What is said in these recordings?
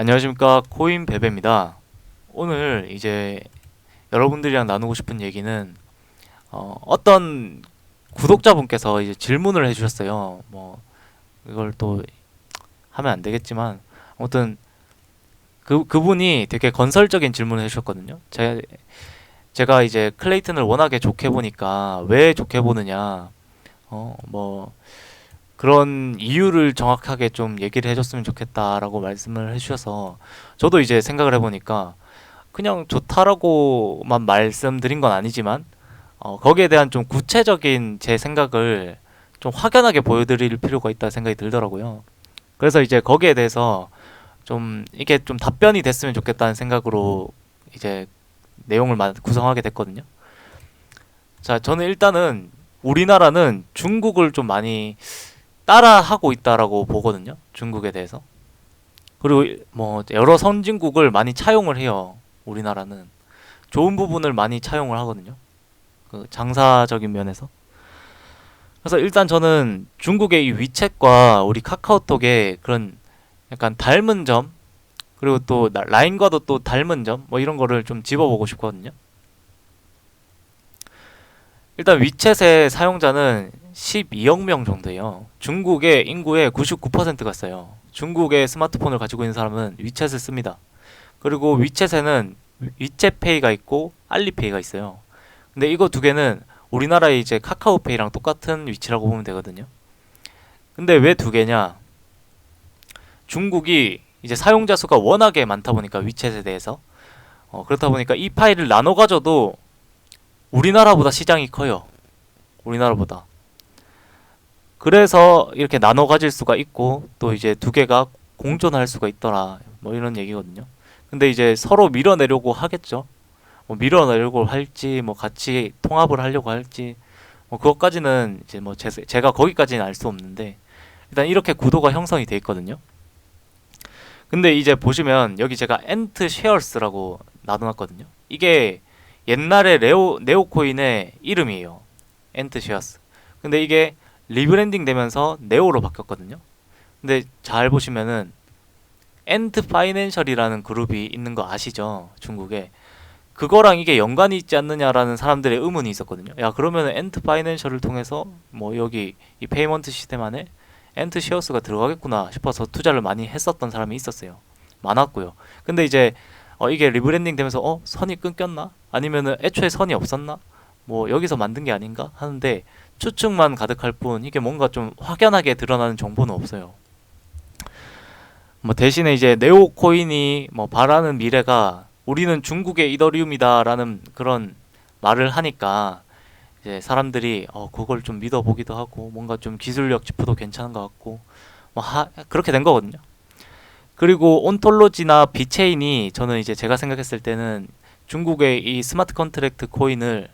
안녕하십니까 코인 베베입니다. 오늘 이제 여러분들이랑 나누고 싶은 얘기는 어, 어떤 구독자분께서 이제 질문을 해주셨어요. 뭐 이걸 또 하면 안 되겠지만 아무튼 그 그분이 되게 건설적인 질문을 해주셨거든요. 제 제가 이제 클레이튼을 워낙에 좋게 보니까 왜 좋게 보느냐 어뭐 그런 이유를 정확하게 좀 얘기를 해줬으면 좋겠다라고 말씀을 해주셔서 저도 이제 생각을 해보니까 그냥 좋다라고만 말씀드린 건 아니지만 어, 거기에 대한 좀 구체적인 제 생각을 좀 확연하게 보여드릴 필요가 있다 생각이 들더라고요. 그래서 이제 거기에 대해서 좀 이게 좀 답변이 됐으면 좋겠다는 생각으로 이제 내용을 마- 구성하게 됐거든요. 자, 저는 일단은 우리나라는 중국을 좀 많이 따라하고 있다라고 보거든요. 중국에 대해서. 그리고 일- 뭐 여러 선진국을 많이 차용을 해요. 우리나라는 좋은 부분을 많이 차용을 하거든요. 그 장사적인 면에서. 그래서 일단 저는 중국의 이 위챗과 우리 카카오톡의 그런 약간 닮은 점 그리고 또 나- 라인과도 또 닮은 점 뭐 이런 거를 좀 집어보고 싶거든요. 일단 위챗의 사용자는 12억 명 정도예요. 중국의 인구의 99%가 써요. 중국의 스마트폰을 가지고 있는 사람은 위챗을 씁니다. 그리고 위챗에는 위챗페이가 있고 알리페이가 있어요. 근데 이거 두 개는 우리나라의 이제 카카오페이랑 똑같은 위치라고 보면 되거든요. 근데 왜 두 개냐? 중국이 이제 사용자 수가 워낙에 많다 보니까 위챗에 대해서 어, 그렇다 보니까 이 파일을 나눠 가져도 우리나라보다 시장이 커요. 우리나라보다. 그래서 이렇게 나눠 가질 수가 있고 또 이제 두 개가 공존할 수가 있더라. 뭐 이런 얘기거든요. 근데 이제 서로 밀어내려고 하겠죠. 뭐 밀어내려고 할지 뭐 같이 통합을 하려고 할지 뭐 그것까지는 이제 뭐 제, 제가 거기까지는 알 수 없는데 일단 이렇게 구도가 형성이 돼 있거든요. 근데 이제 보시면 여기 제가 엔트 쉐어스라고 놔둬놨거든요. 이게 옛날에 레오 네오코인의 이름이에요. 엔트 쉐어스. 근데 이게 리브랜딩 되면서 네오로 바뀌었거든요. 근데 잘 보시면은 엔트 파이낸셜이라는 그룹이 있는 거 아시죠? 중국에. 그거랑 이게 연관이 있지 않느냐라는 사람들의 의문이 있었거든요. 야, 그러면은 엔트 파이낸셜을 통해서 뭐 여기 이 페이먼트 시스템 안에 엔트 쉐어스가 들어가겠구나 싶어서 투자를 많이 했었던 사람이 있었어요. 많았고요. 근데 이제 어 이게 리브랜딩 되면서 어 선이 끊겼나? 아니면은 애초에 선이 없었나? 뭐 여기서 만든 게 아닌가 하는데 추측만 가득할 뿐 이게 뭔가 좀 확연하게 드러나는 정보는 없어요. 뭐 대신에 이제 네오 코인이 뭐 바라는 미래가 우리는 중국의 이더리움이다라는 그런 말을 하니까 이제 사람들이 어 그걸 좀 믿어보기도 하고 뭔가 좀 기술력 지표도 괜찮은 것 같고 뭐 하, 그렇게 된 거거든요. 그리고 온톨로지나 비체인이 저는 이제 제가 생각했을 때는 중국의 이 스마트 컨트랙트 코인을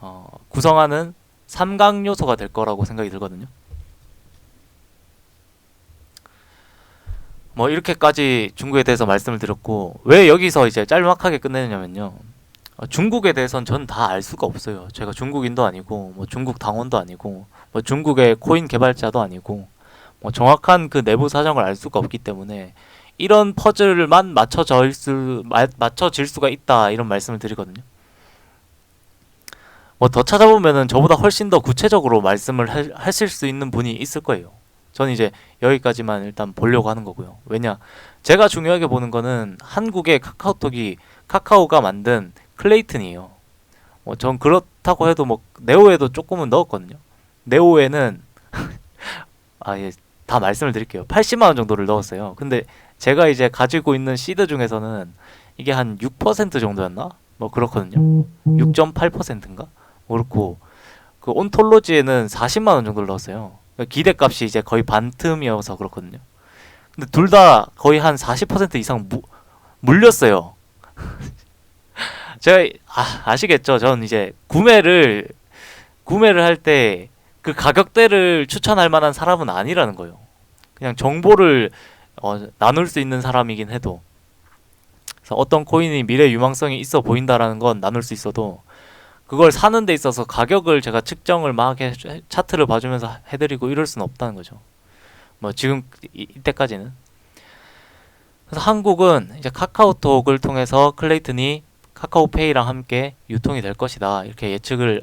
어, 구성하는 삼강 요소가 될 거라고 생각이 들거든요. 뭐 이렇게까지 중국에 대해서 말씀을 드렸고 왜 여기서 이제 짤막하게 끝내냐면요. 어, 중국에 대해서는 전다 알 수가 없어요. 제가 중국인도 아니고 뭐 중국 당원도 아니고 뭐 중국의 코인 개발자도 아니고 뭐 정확한 그 내부 사정을 알 수가 없기 때문에 이런 퍼즐만 맞춰질 수 마- 맞춰질 수가 있다 이런 말씀을 드리거든요. 뭐 더 찾아보면은 저보다 훨씬 더 구체적으로 말씀을 하, 하실 수 있는 분이 있을 거예요. 저는 이제 여기까지만 일단 보려고 하는 거고요. 왜냐? 제가 중요하게 보는 거는 한국의 카카오톡이 카카오가 만든 클레이튼이에요. 뭐 전 그렇다고 해도 뭐 네오에도 조금은 넣었거든요. 네오에는 아 예, 다 말씀을 드릴게요. 80만 원 정도를 넣었어요. 근데 제가 이제 가지고 있는 시드 중에서는 이게 한 6% 정도였나? 뭐 그렇거든요. 6.8%인가? 그렇고 그 온톨로지에는 40만 원 정도를 넣었어요. 그러니까 기대값이 이제 거의 반틈이어서 그렇거든요. 근데 둘 다 거의 한 40% 이상 무, 물렸어요. 제가 아, 아시겠죠? 전 이제 구매를 구매를 할 때 그 가격대를 추천할 만한 사람은 아니라는 거예요. 그냥 정보를 어, 나눌 수 있는 사람이긴 해도 그래서 어떤 코인이 미래 유망성이 있어 보인다라는 건 나눌 수 있어도 그걸 사는 데 있어서 가격을 제가 측정을 막 해, 차트를 봐주면서 해드리고 이럴 수는 없다는 거죠. 뭐 지금 이, 이때까지는 그래서 한국은 이제 카카오톡을 통해서 클레이튼이 카카오페이랑 함께 유통이 될 것이다. 이렇게 예측을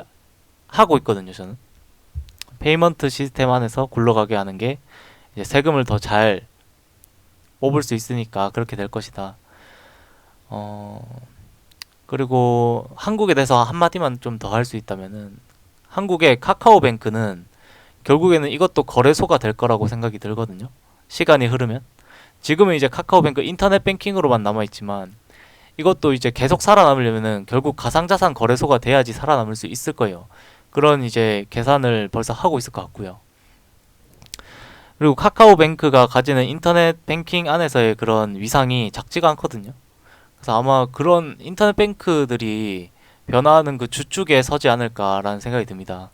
하고 있거든요, 저는. 페이먼트 시스템 안에서 굴러가게 하는 게 이제 세금을 더 잘 뽑을 수 있으니까 그렇게 될 것이다. 어, 그리고 한국에 대해서 한마디만 좀 더 할 수 있다면은 한국의 카카오뱅크는 결국에는 이것도 거래소가 될 거라고 생각이 들거든요. 시간이 흐르면. 지금은 이제 카카오뱅크 인터넷 뱅킹으로만 남아있지만 이것도 이제 계속 살아남으려면은 결국 가상자산 거래소가 돼야지 살아남을 수 있을 거예요. 그런 이제 계산을 벌써 하고 있을 것 같고요. 그리고 카카오뱅크가 가지는 인터넷 뱅킹 안에서의 그런 위상이 작지가 않거든요. 그래서 아마 그런 인터넷 뱅크들이 변화하는 그 주축에 서지 않을까라는 생각이 듭니다.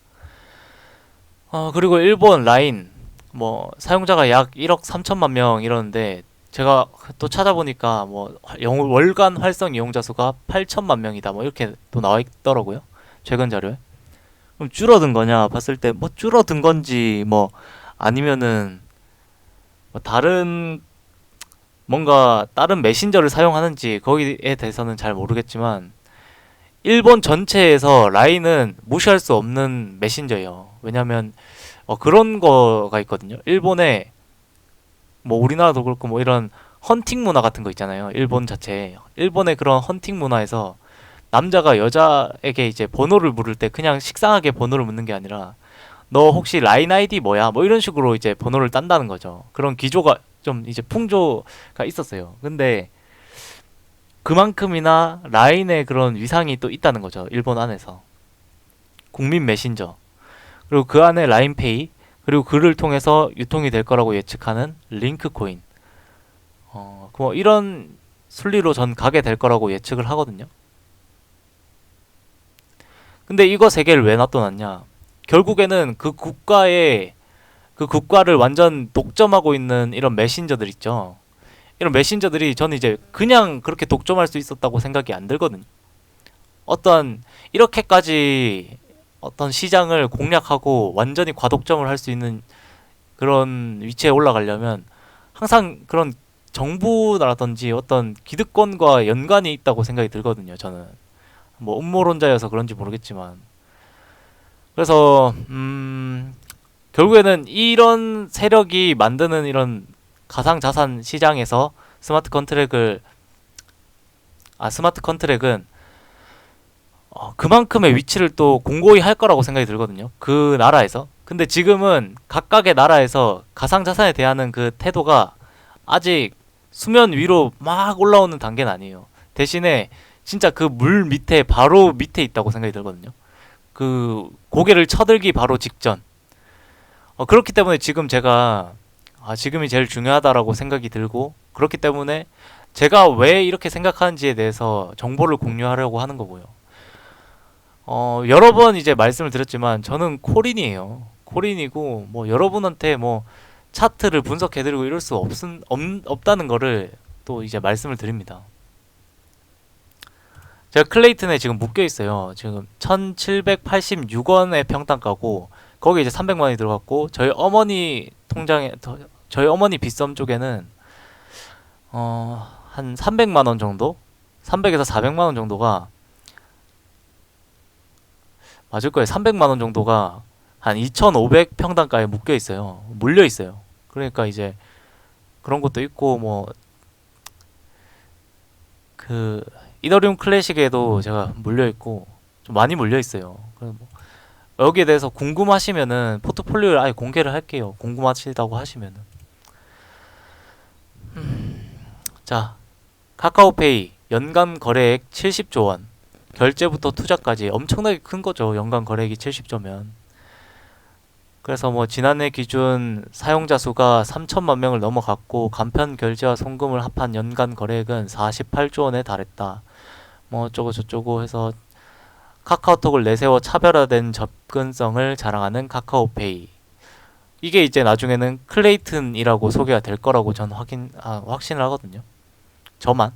어, 그리고 일본 라인 뭐 사용자가 약 1억 3천만 명 이러는데 제가 또 찾아보니까 뭐 영- 월간 활성 이용자 수가 8천만 명이다 뭐 이렇게 또 나와 있더라고요. 최근 자료에. 그럼 줄어든 거냐 봤을 때 뭐 줄어든 건지 뭐 아니면은 뭐 다른 뭔가 다른 메신저를 사용하는지 거기에 대해서는 잘 모르겠지만 일본 전체에서 라인은 무시할 수 없는 메신저예요. 왜냐면 어, 그런 거가 있거든요. 일본에 뭐 우리나라도 그렇고 뭐 이런 헌팅 문화 같은 거 있잖아요. 일본 자체에 일본의 그런 헌팅 문화에서 남자가 여자에게 이제 번호를 물을 때 그냥 식상하게 번호를 묻는 게 아니라 너 혹시 라인 아이디 뭐야? 뭐 이런 식으로 이제 번호를 딴다는 거죠. 그런 기조가 좀 이제 풍조가 있었어요. 근데 그만큼이나 라인의 그런 위상이 또 있다는 거죠. 일본 안에서. 국민 메신저. 그리고 그 안에 라인페이, 그리고 그를 통해서 유통이 될 거라고 예측하는 링크코인. 어, 뭐 이런 순리로 전 가게 될 거라고 예측을 하거든요. 근데 이거 세 개를 왜 놔둬놨냐? 결국에는 그 국가의 그 국가를 완전 독점하고 있는 이런 메신저들 있죠. 이런 메신저들이 저는 이제 그냥 그렇게 독점할 수 있었다고 생각이 안 들거든요. 어떤 이렇게까지 어떤 시장을 공략하고 완전히 과독점을 할 수 있는 그런 위치에 올라가려면 항상 그런 정부라든지 어떤 기득권과 연관이 있다고 생각이 들거든요. 저는 뭐 음모론자여서 그런지 모르겠지만 그래서 음 결국에는 이런 세력이 만드는 이런 가상 자산 시장에서 스마트 컨트랙을 아 스마트 컨트랙은 어, 그만큼의 위치를 또 공고히 할 거라고 생각이 들거든요. 그 나라에서. 근데 지금은 각각의 나라에서 가상 자산에 대하는 그 태도가 아직 수면 위로 막 올라오는 단계는 아니에요. 대신에 진짜 그 물 밑에 바로 밑에 있다고 생각이 들거든요. 그 고개를 쳐들기 바로 직전. 어, 그렇기 때문에 지금 제가 아, 지금이 제일 중요하다라고 생각이 들고 그렇기 때문에 제가 왜 이렇게 생각하는지에 대해서 정보를 공유하려고 하는 거고요. 어, 여러 번 이제 말씀을 드렸지만 저는 코린이에요. 코린이고 뭐 여러분한테 뭐 차트를 분석해드리고 이럴 수 없은 없, 없다는 거를 또 이제 말씀을 드립니다. 제가 클레이튼에 지금 묶여 있어요. 지금 1,786원의 평단가고 거기 이제 300만 원이 들어갔고 저희 어머니 통장에 더- 저희 어머니 빗썸 쪽에는 어, 한 300만 원 정도? 300에서 400만 원 정도가 맞을 거예요. 300만 원 정도가 한 2,500 평단가에 묶여 있어요. 물려 있어요. 그러니까 이제 그런 것도 있고 뭐 그 이더리움 클래식에도 제가 물려 있고 좀 많이 물려 있어요. 그래서 뭐 여기에 대해서 궁금하시면은 포트폴리오를 아예 공개를 할게요. 궁금하시다고 하시면은 음, 자 카카오페이 연간 거래액 70조 원 결제부터 투자까지 엄청나게 큰 거죠. 연간 거래액이 70조면. 그래서 뭐 지난해 기준 사용자 수가 3천만 명을 넘어갔고 간편 결제와 송금을 합한 연간 거래액은 48조 원에 달했다. 뭐 어쩌고 저쩌고 해서 카카오톡을 내세워 차별화된 접근성을 자랑하는 카카오페이. 이게 이제 나중에는 클레이튼이라고 소개가 될 거라고 전 확인 아, 확신을 하거든요. 저만.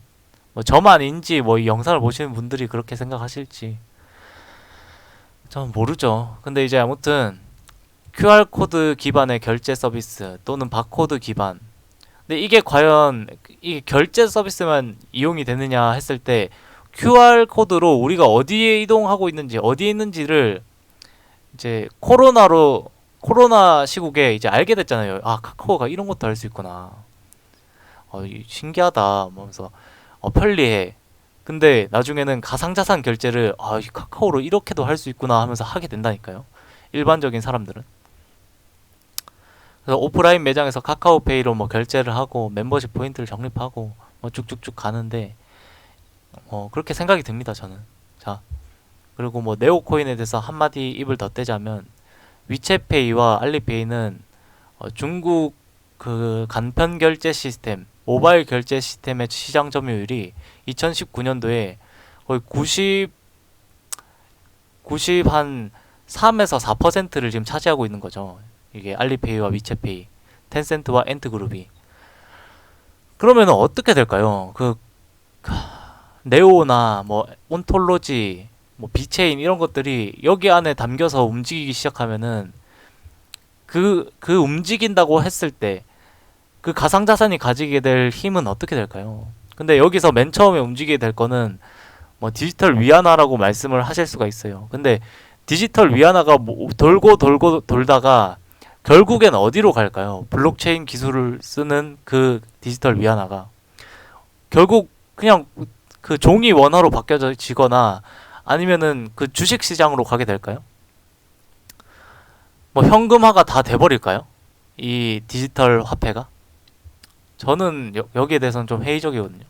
뭐 저만인지 뭐 이 영상을 보시는 분들이 그렇게 생각하실지 전 모르죠. 근데 이제 아무튼 QR 코드 기반의 결제 서비스 또는 바코드 기반 근데 이게 과연 이게 결제 서비스만 이용이 되느냐 했을 때 QR 코드로 우리가 어디에 이동하고 있는지 어디에 있는지를 이제 코로나로 코로나 시국에 이제 알게 됐잖아요. 아 카카오가 이런 것도 할 수 있구나. 어 이- 신기하다. 하면서 어 편리해. 근데 나중에는 가상자산 결제를 아이 카카오로 이렇게도 할 수 있구나 하면서 하게 된다니까요. 일반적인 사람들은. 그래서 오프라인 매장에서 카카오페이로 뭐 결제를 하고 멤버십 포인트를 적립하고 뭐 쭉쭉쭉 가는데 어 그렇게 생각이 듭니다 저는 자 그리고 뭐 네오코인에 대해서 한마디 입을 더 떼자면 위챗페이와 알리페이는 어 중국 그 간편 결제 시스템 모바일 결제 시스템의 시장 점유율이 2019년도에 거의 90 90 한 3에서 4%를 지금 차지하고 있는 거죠. 이게 알리페이와 위챗페이, 텐센트와 엔트그룹이. 그러면 어떻게 될까요? 그 하, 네오나 뭐 온톨로지, 뭐 비체인 이런 것들이 여기 안에 담겨서 움직이기 시작하면은 그그 움직인다고 했을 때 그 가상 자산이 가지게 될 힘은 어떻게 될까요? 근데 여기서 맨 처음에 움직이게 될 거는 뭐 디지털 위안화라고 말씀을 하실 수가 있어요. 근데 디지털 위안화가 뭐 돌고 돌고 돌다가 결국엔 어디로 갈까요? 블록체인 기술을 쓰는 그 디지털 위안화가 결국 그냥 그 종이 원화로 바뀌어지거나 아니면은 그 주식 시장으로 가게 될까요? 뭐 현금화가 다 돼버릴까요? 이 디지털 화폐가? 저는 여, 여기에 대해서는 좀 회의적이거든요.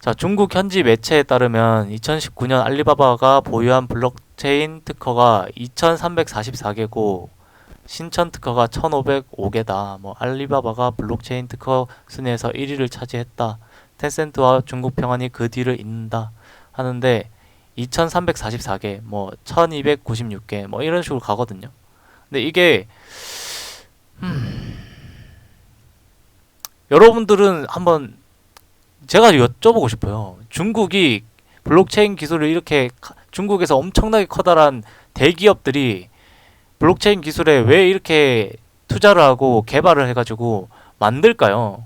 자, 중국 현지 매체에 따르면 2019년 알리바바가 보유한 블록체인 특허가 2,344개고 신천 특허가 1,505개다. 뭐 알리바바가 블록체인 특허 순위에서 1위를 차지했다. 텐센트와 중국 평안이 그 뒤를 잇는다. 하는데 2,344개, 뭐 1,296개, 뭐 이런 식으로 가거든요. 근데 이게 음, 여러분들은 한번 제가 여쭤보고 싶어요. 중국이 블록체인 기술을 이렇게 카- 중국에서 엄청나게 커다란 대기업들이 블록체인 기술에 왜 이렇게 투자를 하고 개발을 해가지고 만들까요?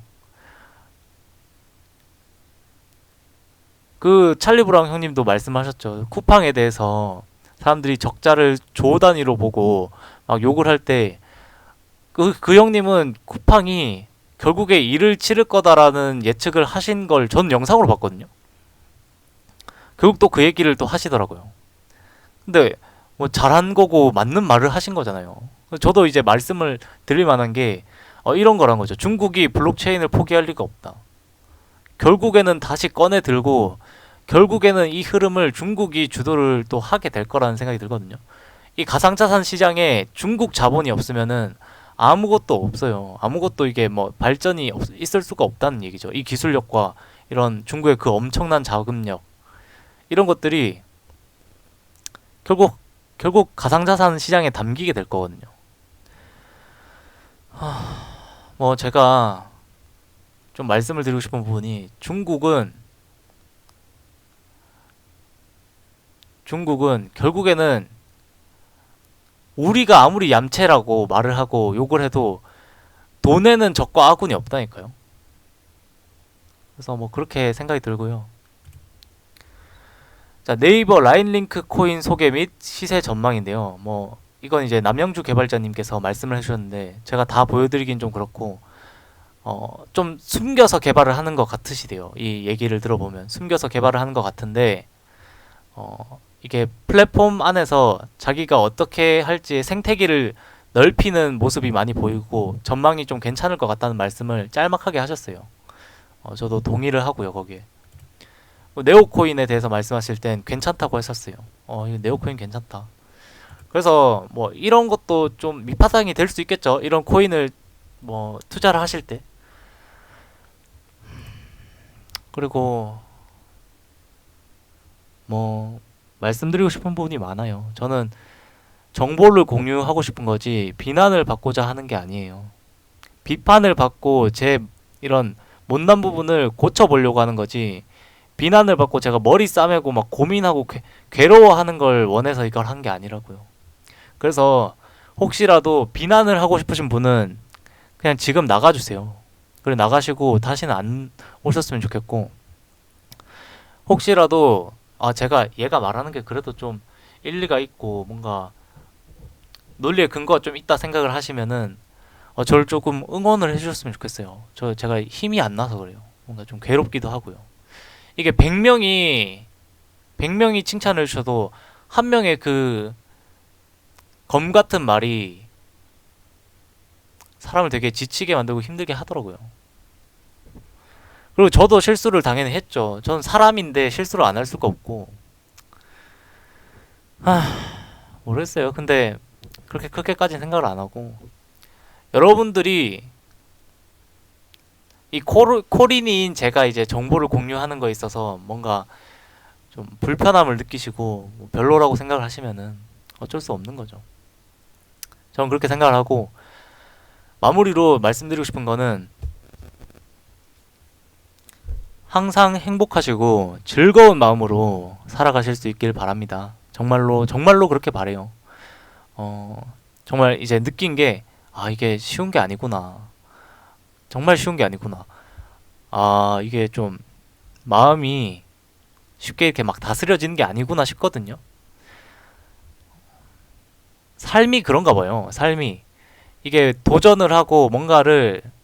그 찰리 브라운 형님도 말씀하셨죠. 쿠팡에 대해서 사람들이 적자를 조 단위로 보고 막 욕을 할 때 그 그 형님은 쿠팡이 결국에 일을 치를 거다라는 예측을 하신 걸 전 영상으로 봤거든요. 결국 또 그 얘기를 또 하시더라고요. 근데 뭐 잘한 거고 맞는 말을 하신 거잖아요. 저도 이제 말씀을 드릴 만한 게 어, 이런 거란 거죠. 중국이 블록체인을 포기할 리가 없다. 결국에는 다시 꺼내 들고 결국에는 이 흐름을 중국이 주도를 또 하게 될 거라는 생각이 들거든요. 이 가상자산 시장에 중국 자본이 없으면은 아무것도 없어요. 아무것도 이게 뭐 발전이 없, 있을 수가 없다는 얘기죠. 이 기술력과 이런 중국의 그 엄청난 자금력 이런 것들이 결국 결국 가상자산 시장에 담기게 될 거거든요. 하, 뭐 제가 좀 말씀을 드리고 싶은 부분이 중국은 중국은 결국에는 우리가 아무리 얌체라고 말을 하고 욕을 해도 돈에는 적과 아군이 없다니까요. 그래서 뭐 그렇게 생각이 들고요. 자, 네이버 라인링크 코인 소개 및 시세 전망인데요. 뭐 이건 이제 남영주 개발자님께서 말씀을 해주셨는데 제가 다 보여드리긴 좀 그렇고 어, 좀 숨겨서 개발을 하는 것 같으시대요. 이 얘기를 들어보면 숨겨서 개발을 하는 것 같은데 어, 이게 플랫폼 안에서 자기가 어떻게 할지 생태계를 넓히는 모습이 많이 보이고 전망이 좀 괜찮을 것 같다는 말씀을 짤막하게 하셨어요. 어, 저도 동의를 하고요 거기에. 뭐 네오코인에 대해서 말씀하실 땐 괜찮다고 하셨어요. 어, 네오코인 괜찮다. 그래서 뭐 이런 것도 좀 밑바탕이 될 수 있겠죠. 이런 코인을 뭐 투자를 하실 때. 그리고 뭐 말씀드리고 싶은 부분이 많아요. 저는 정보를 공유하고 싶은 거지 비난을 받고자 하는 게 아니에요. 비판을 받고 제 이런 못난 부분을 고쳐보려고 하는 거지 비난을 받고 제가 머리 싸매고 막 고민하고 괴, 괴로워하는 걸 원해서 이걸 한 게 아니라고요. 그래서 혹시라도 비난을 하고 싶으신 분은 그냥 지금 나가주세요. 그래 나가시고 다시는 안 오셨으면 좋겠고 혹시라도 아 제가 얘가 말하는 게 그래도 좀 일리가 있고 뭔가 논리에 근거가 좀 있다 생각을 하시면은 어, 저를 조금 응원을 해주셨으면 좋겠어요. 저 제가 힘이 안 나서 그래요. 뭔가 좀 괴롭기도 하고요. 이게 100명이 100명이 칭찬을 주셔도 한 명의 그 검 같은 말이 사람을 되게 지치게 만들고 힘들게 하더라고요. 그리고 저도 실수를 당연히 했죠. 전 사람인데 실수를 안 할 수가 없고. 아, 모르겠어요. 근데 그렇게 크게까지는 생각을 안 하고 여러분들이 이 코, 코린인 제가 이제 정보를 공유하는 거에 있어서 뭔가 좀 불편함을 느끼시고 뭐 별로라고 생각을 하시면은 어쩔 수 없는 거죠. 저는 그렇게 생각을 하고 마무리로 말씀드리고 싶은 거는 항상 행복하시고 즐거운 마음으로 살아가실 수 있길 바랍니다. 정말로 정말로 그렇게 바래요. 어, 정말 이제 느낀 게 아, 이게 쉬운 게 아니구나. 정말 쉬운 게 아니구나. 아, 이게 좀 마음이 쉽게 이렇게 막 다스려지는 게 아니구나 싶거든요. 삶이 그런가 봐요. 삶이 이게 도전을 하고 뭔가를 어,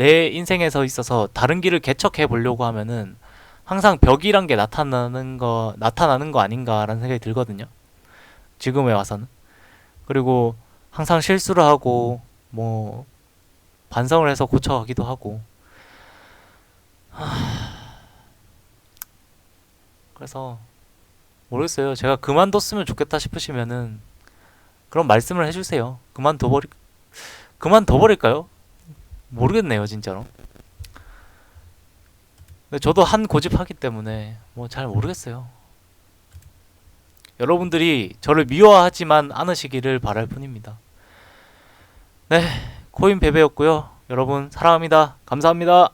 내 인생에서 있어서 다른 길을 개척해 보려고 하면은 항상 벽이란 게 나타나는 거 나타나는 거 아닌가라는 생각이 들거든요. 지금에 와서는 그리고 항상 실수를 하고 뭐 반성을 해서 고쳐가기도 하고 하... 그래서 모르겠어요. 제가 그만뒀으면 좋겠다 싶으시면은 그런 말씀을 해주세요. 그만둬버리 그만둬버릴까요? 모르겠네요, 진짜로. 근데 저도 한 고집하기 때문에 뭐 잘 모르겠어요. 여러분들이 저를 미워하지만 않으시기를 바랄 뿐입니다. 네, 코인 베베였고요. 여러분 사랑합니다. 감사합니다.